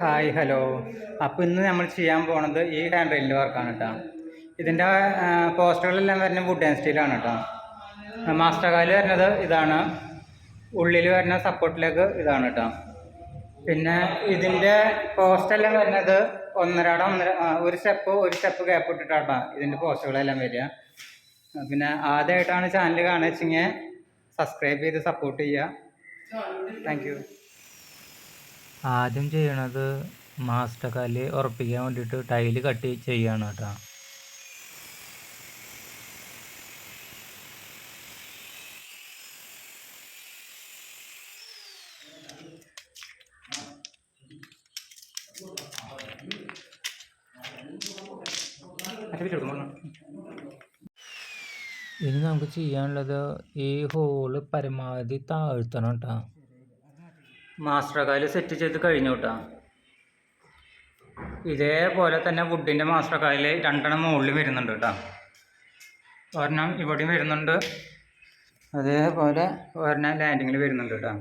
Hi hello. അപ്പോൾ ഇന്ന് നമ്മൾ ചെയ്യാൻ പോണത് ഈ ഹാൻഡ് റെയിലിന്റെ വർക്കാണ് കേട്ടോ ഇതിന്റെ പോസ്റ്ററുകളെല്ലാം വരുന്നത് വുഡ് ആൻഡ് സ്റ്റീലാണ് കേട്ടോ മാസ്റ്റർ കാൽ വരുന്നത് ഇതാണ്. ഉള്ളിൽ വരുന്ന സപ്പോർട്ടിലേക്ക് ഇതാണ് കേട്ടോ പിന്നെ ഇതിന്റെ പോസ്റ്റെല്ലാം വരുന്നത് ഒന്നരാടം ഒന്നര ഒരു സ്റ്റെപ്പ് ഒരു സ്റ്റെപ്പ് ഗ്യാപ്പ് ഇട്ടിട്ടാണ് ഇതിന്റെ പോസ്റ്റുകളെല്ലാം വരിക. പിന്നെ ആദ്യമായിട്ടാണ് ചാനൽ കാണുക വെച്ചെങ്കിൽ സബ്സ്ക്രൈബ് ചെയ്ത് സപ്പോർട്ട് ചെയ്യുക. താങ്ക് ആദ്യം ചെയ്യണത് മാസ്റ്റർ കല്ല് ഉറപ്പിക്കാൻ വേണ്ടിയിട്ട് ടൈൽ കട്ട് ചെയ്യാണ് കേട്ടോ. ഇനി നമുക്ക് ചെയ്യാനുള്ളത് ഈ ഹോൾ പരമാവധി താഴ്ത്തണം കേട്ടോ. മാസ്റ്റർ കാൽ സെറ്റ് ചെയ്ത് കഴിഞ്ഞു കേട്ടോ ഇതേപോലെ തന്നെ വുഡിന്റെ മാസ്റ്റർ കാൽ രണ്ടെണ്ണം മുകളിൽ വരുന്നുണ്ട് കേട്ടോ ഒരെണ്ണം ഇവിടെയും വരുന്നുണ്ട്. അതേപോലെ ഒരെണ്ണം ലാൻഡിങ്ങിൽ വരുന്നുണ്ട് കേട്ടോ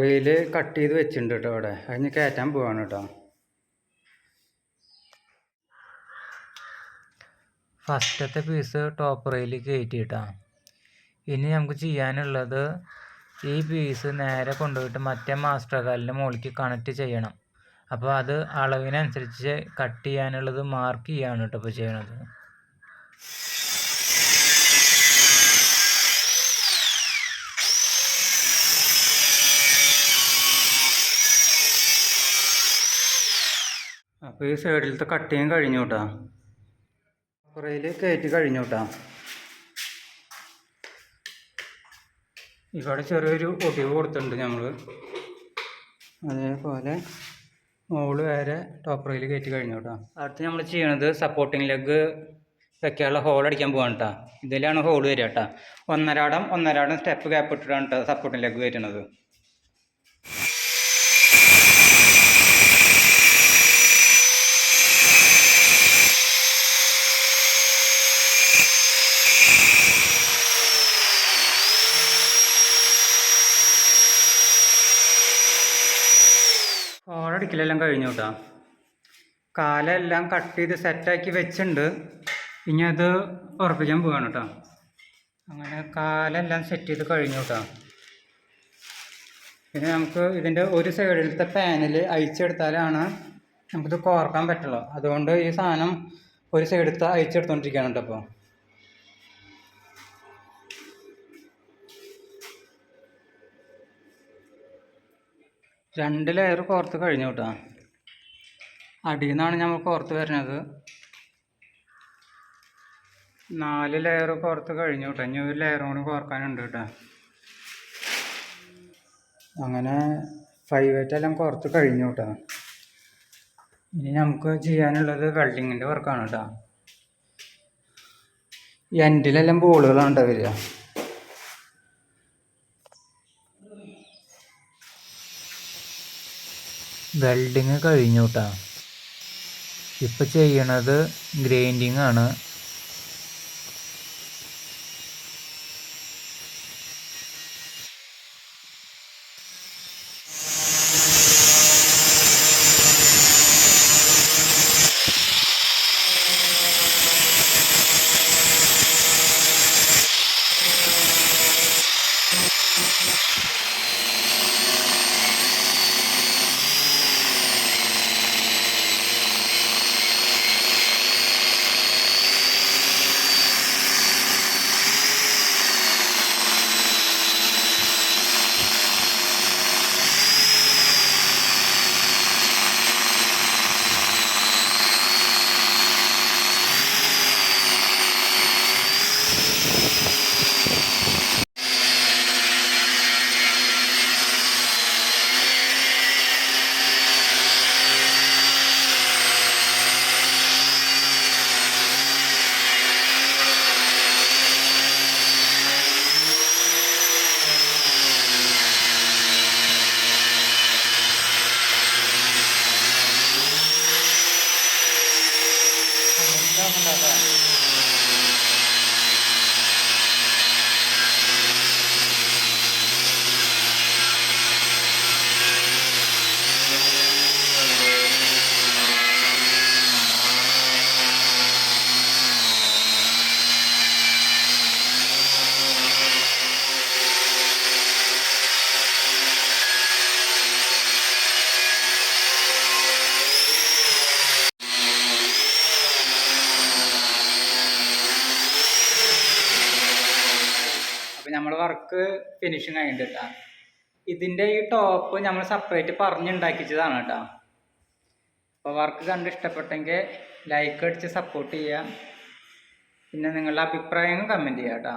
ടോപ്പ് കട്ട് ചെയ്ത് വെച്ചിട്ടുണ്ട് കേട്ടോ അവിടെ. അതിന് കയറ്റാൻ പോവാണ് കേട്ടോ ഫസ്റ്റത്തെ പീസ് ടോപ്പ് റെയിൽ കയറ്റിയിട്ടാ ഇനി നമുക്ക് ചെയ്യാനുള്ളത് ഈ പീസ് നേരെ കൊണ്ടുപോയിട്ട് മറ്റേ മാസ്റ്റർ കാലിന്റെ മുകളിലേക്ക് കണക്ട് ചെയ്യണം. അപ്പോൾ അത് അളവിനനുസരിച്ച് കട്ട് ചെയ്യാനുള്ളത് മാർക്ക് ചെയ്യാണ് കേട്ടോ ഇപ്പോൾ ചെയ്യണത്. അപ്പോൾ ഈ സൈഡിലത്തെ കട്ടിങ് കഴിഞ്ഞു കേട്ടോ. കുറയിൽ റെയിൽ കയറ്റി കഴിഞ്ഞു കേട്ടോ. ഇവിടെ ചെറിയൊരു ഒടിവ് കൊടുത്തിട്ടുണ്ട് നമ്മൾ അതേപോലെ മോൾ വരെ ടോപ്പ് റെയിൽ കയറ്റി കഴിഞ്ഞു കേട്ടോ. അടുത്ത് നമ്മൾ ചെയ്യണത് സപ്പോർട്ടിങ് ലെഗ് വെക്കാനുള്ള ഹോൾ അടിക്കാൻ പോവാണ് കേട്ടോ. ഇതിലാണ് ഹോൾ വരിക കേട്ടോ. ഒന്നരാടം ഒന്നരാടം സ്റ്റെപ്പ് ഗ്യാപ്പ് ഇട്ടിട്ടാണ് കേട്ടോ സപ്പോർട്ടിങ് ലെഗ് വരുന്നത് ഹോളടിക്കലെല്ലാം കഴിഞ്ഞു കേട്ടോ കാലെല്ലാം കട്ട് ചെയ്ത് സെറ്റാക്കി വെച്ചിട്ടുണ്ട് ഇനി അത് ഉറപ്പിക്കാൻ പോവാണ് കേട്ടോ അങ്ങനെ കാലെല്ലാം സെറ്റ് ചെയ്ത് കഴിഞ്ഞു കേട്ടോ പിന്നെ നമുക്ക് ഇതിന്റെ ഒരു സൈഡിലത്തെ പാനൽ അഴിച്ചെടുത്താലാണ് നമുക്കിത് കോർക്കാൻ പറ്റുള്ളൂ. അതുകൊണ്ട് ഈ സാധനം ഒരു സൈഡിലത്തെ അയച്ചെടുത്തോണ്ടിരിക്കുകയാണ് കേട്ടോ അപ്പോൾ രണ്ട് ലെയർ കോർത്ത് കഴിഞ്ഞു കേട്ടോ അടിയിൽ നിന്നാണ് നമ്മൾ കോർത്ത് വരുന്നത് നാല് ലെയർ കോർത്ത് കഴിഞ്ഞു കേട്ടോ ഇനി ഒരു ലെയറും കൂടി കോർക്കാനുണ്ട് കേട്ടോ അങ്ങനെ എല്ലാം കോർത്ത് കഴിഞ്ഞു കേട്ടോ ഇനി നമുക്ക് ചെയ്യാനുള്ളത് വെൽഡിങ്ങിന്റെ വർക്കാണ് കേട്ടോ എൻഡിലെല്ലാം ബോളുകളാണ് കേട്ടോ വരിക. വെൽഡിങ് കഴിഞ്ഞു കേട്ടോ ഇപ്പോൾ ചെയ്യണത് ഗ്രൈൻഡിങ് ആണ്. വർക്ക് ഫിനിഷിങ് ആയിട്ടുണ്ട് കേട്ടോ ഇതിന്റെ ഈ ടോപ്പ് നമ്മൾ സെപ്പറേറ്റ് പറഞ്ഞുണ്ടാക്കിച്ചതാണ് കേട്ടോ. അപ്പോൾ വർക്ക് കണ്ട് ഇഷ്ടപ്പെട്ടെങ്കിൽ ലൈക്ക് അടിച്ച് സപ്പോർട്ട് ചെയ്യുക പിന്നെ നിങ്ങളുടെ അഭിപ്രായങ്ങൾ കമന്റ് ചെയ്യുക കേട്ടോ.